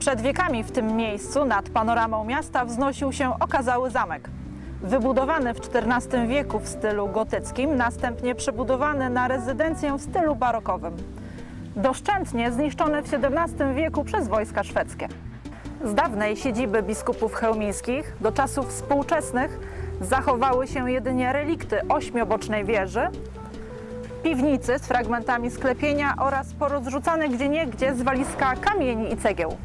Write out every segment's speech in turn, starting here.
Przed wiekami w tym miejscu nad panoramą miasta wznosił się okazały zamek. Wybudowany w XIV wieku w stylu gotyckim, następnie przebudowany na rezydencję w stylu barokowym. Doszczętnie zniszczony w XVII wieku przez wojska szwedzkie. Z dawnej siedziby biskupów chełmińskich do czasów współczesnych zachowały się jedynie relikty ośmiobocznej wieży, piwnicy z fragmentami sklepienia oraz porozrzucane gdzieniegdzie zwaliska kamieni i cegieł.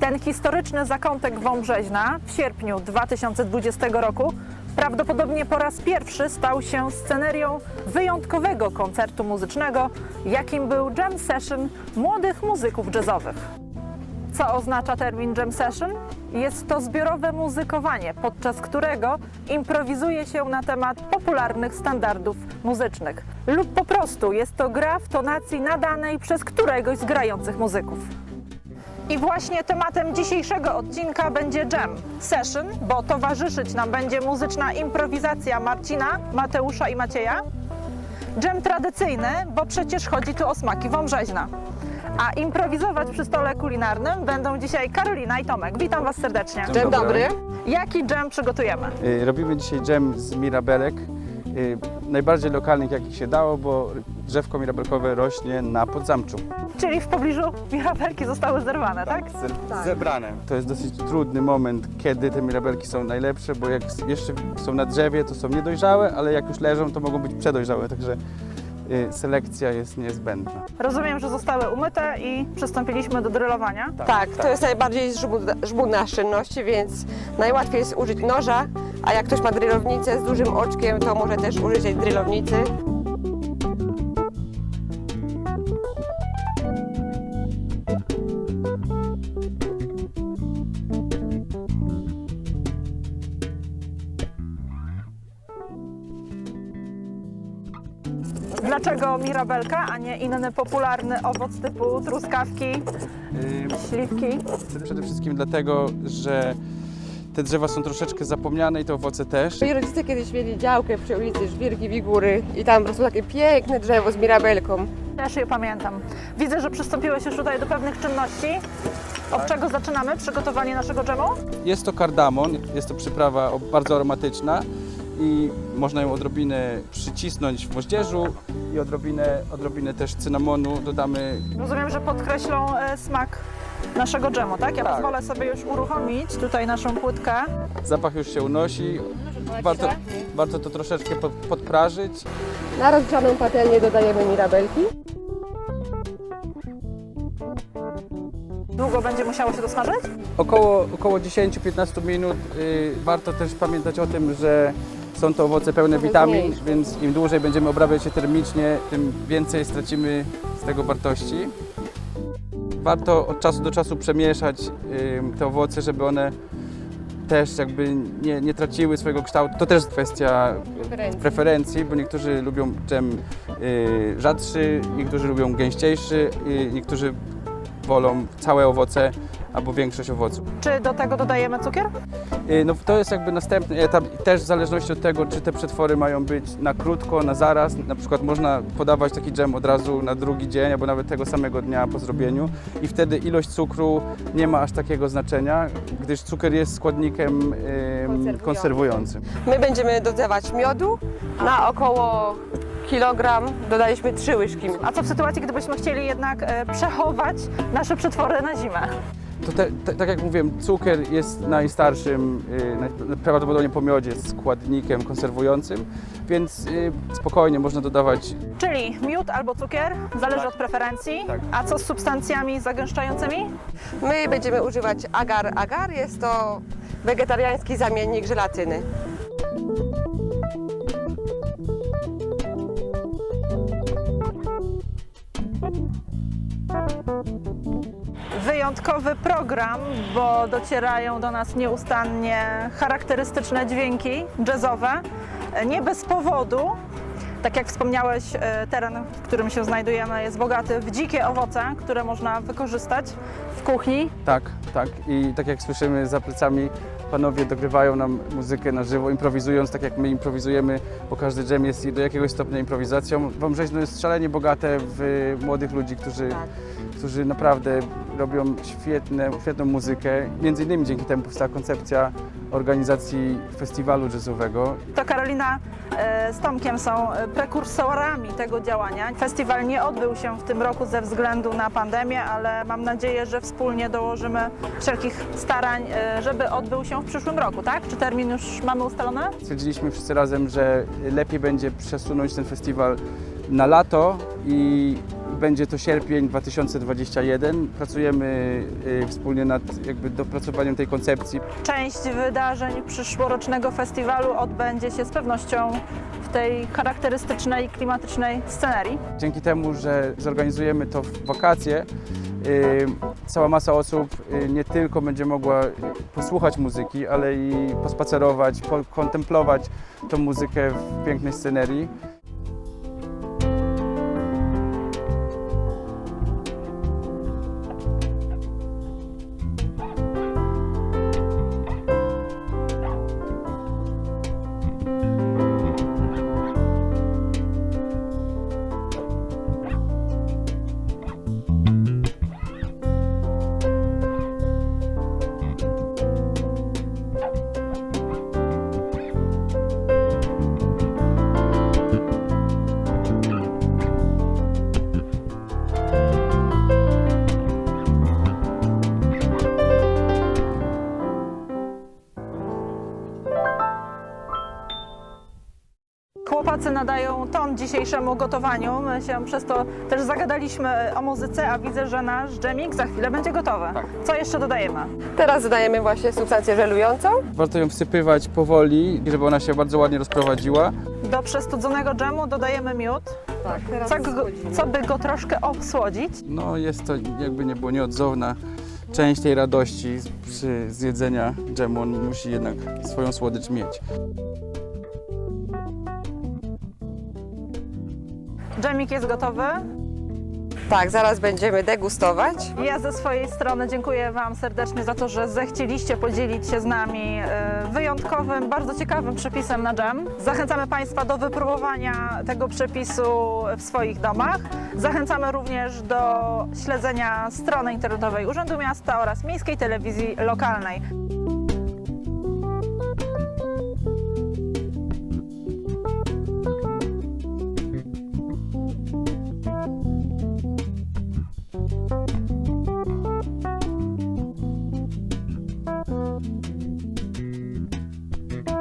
Ten historyczny zakątek Wąbrzeźna w sierpniu 2020 roku prawdopodobnie po raz pierwszy stał się scenerią wyjątkowego koncertu muzycznego, jakim był jam session młodych muzyków jazzowych. Co oznacza termin jam session? Jest to zbiorowe muzykowanie, podczas którego improwizuje się na temat popularnych standardów muzycznych. Lub po prostu jest to gra w tonacji nadanej przez któregoś z grających muzyków. I właśnie tematem dzisiejszego odcinka będzie jam session, bo towarzyszyć nam będzie muzyczna improwizacja Marcina, Mateusza i Macieja. Dżem tradycyjny, bo przecież chodzi tu o smaki wąbrzeźna. A improwizować przy stole kulinarnym będą dzisiaj Karolina i Tomek. Witam Was serdecznie. Dzień dobry. Jaki dżem przygotujemy? Y, Robimy dzisiaj dżem z mirabelek, najbardziej lokalnych jakich się dało, bo drzewko mirabelkowe rośnie na Podzamczu. Czyli w pobliżu mirabelki zostały zerwane, tak? Ze- Zebrane. To jest dosyć trudny moment, kiedy te mirabelki są najlepsze, bo jak jeszcze są na drzewie, to są niedojrzałe, ale jak już leżą, to mogą być przedojrzałe, także y, selekcja jest niezbędna. Rozumiem, że zostały umyte i przystąpiliśmy do drylowania. Tak, to jest najbardziej żmudna, żmudna czynności, więc najłatwiej jest użyć noża, a jak ktoś ma drylownicę z dużym oczkiem, to może też użyć tej drylownicy. Dlaczego mirabelka, a nie inny popularny owoc typu truskawki, śliwki? Przede wszystkim dlatego, że te drzewa są troszeczkę zapomniane i te owoce też. Moi rodzice kiedyś mieli działkę przy ulicy Żwirki Wigury i tam rosło takie piękne drzewo z mirabelką. Też je pamiętam. Widzę, że przystąpiłeś już tutaj do pewnych czynności. Od czego zaczynamy przygotowanie naszego dżemu? Jest to kardamon, jest to przyprawa bardzo aromatyczna i można ją odrobinę przycisnąć w moździerzu i odrobinę, odrobinę też cynamonu dodamy. Rozumiem, że podkreślą e, smak naszego dżemu, tak? Ja Tak. pozwolę sobie już uruchomić tutaj naszą płytkę. Zapach już się unosi. Warto, warto to troszeczkę pod, podprażyć. Na rozgrzaną patelnię dodajemy mirabelki. Długo będzie musiało się dosmażyć? Około, około 10-15 minut. Y, warto też pamiętać o tym, że są to owoce pełne witamin, więc im dłużej będziemy obrabiać je termicznie, tym więcej stracimy z tego wartości. Warto od czasu do czasu przemieszać te owoce, żeby one też jakby nie, nie traciły swojego kształtu. To też jest kwestia Preferencji. preferencji, bo niektórzy lubią dżem y, rzadszy, niektórzy lubią gęściejszy, y, niektórzy wolą całe owoce albo większość owoców. Czy do tego dodajemy cukier? Y, No to jest jakby następny etap, też w zależności od tego, czy te przetwory mają być na krótko, na zaraz. Na przykład można podawać taki dżem od razu na drugi dzień, albo nawet tego samego dnia po zrobieniu i wtedy ilość cukru nie ma aż takiego znaczenia, gdyż cukier jest składnikiem Konserwującym. konserwującym. My będziemy dodawać miodu na około kilogram. Dodaliśmy trzy łyżki. A co w sytuacji, gdybyśmy chcieli jednak e, przechować nasze przetwory na zimę? To te, te, tak jak mówiłem, cukier jest najstarszym, y, naj- prawdopodobnie po miodzie, składnikiem konserwującym, więc y, spokojnie można dodawać Czyli miód albo cukier, zależy od preferencji. Tak. A co z substancjami zagęszczającymi? My będziemy używać agar-agar. Jest to wegetariański zamiennik żelatyny. Wyjątkowy program, bo docierają do nas nieustannie charakterystyczne dźwięki jazzowe. Nie bez powodu. Tak jak wspomniałeś, e, teren, w którym się znajdujemy, jest bogaty w dzikie owoce, które można wykorzystać w kuchni. Tak, tak. I tak jak słyszymy za plecami, panowie dogrywają nam muzykę na żywo, improwizując tak jak my improwizujemy, bo każdy dżem jest do jakiegoś stopnia improwizacją. Wąbrzeźno jest szalenie bogate w młodych ludzi, którzy, Tak. Którzy naprawdę robią świetne, świetną muzykę. Między innymi dzięki temu powstała koncepcja organizacji festiwalu jazzowego. To Karolina e, z Tomkiem są prekursorami tego działania. Festiwal nie odbył się w tym roku ze względu na pandemię, ale mam nadzieję, że wspólnie dołożymy wszelkich starań, e, żeby odbył się w przyszłym roku, tak? Czy termin już mamy ustalony? Stwierdziliśmy wszyscy razem, że lepiej będzie przesunąć ten festiwal na lato i będzie to sierpień 2021. Pracujemy y, wspólnie nad jakby dopracowaniem tej koncepcji. Część wydarzeń przyszłorocznego festiwalu odbędzie się z pewnością w tej charakterystycznej, klimatycznej scenerii. Dzięki temu, że zorganizujemy to w wakacje, y, cała masa osób y, nie tylko będzie mogła posłuchać muzyki, ale i pospacerować, kontemplować tą muzykę w pięknej scenerii. Nadają ton dzisiejszemu gotowaniu. My się przez to też zagadaliśmy o muzyce, a widzę, że nasz dżemik za chwilę będzie gotowy. Tak. Co jeszcze dodajemy? Teraz dodajemy właśnie substancję żelującą. Warto ją wsypywać powoli, żeby ona się bardzo ładnie rozprowadziła. Do przestudzonego dżemu dodajemy miód, Tak, teraz co, go, co by go troszkę obsłodzić. No jest to jakby nie było nieodzowna część tej radości przy zjedzenia dżemu. On musi jednak swoją słodycz mieć. Dżemik jest gotowy. Tak, zaraz będziemy degustować. Ja ze swojej strony dziękuję Wam serdecznie za to, że zechcieliście podzielić się z nami e, wyjątkowym, bardzo ciekawym przepisem na dżem. Zachęcamy Państwa do wypróbowania tego przepisu w swoich domach. Zachęcamy również do śledzenia strony internetowej Urzędu Miasta oraz Miejskiej Telewizji Lokalnej.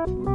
Bye.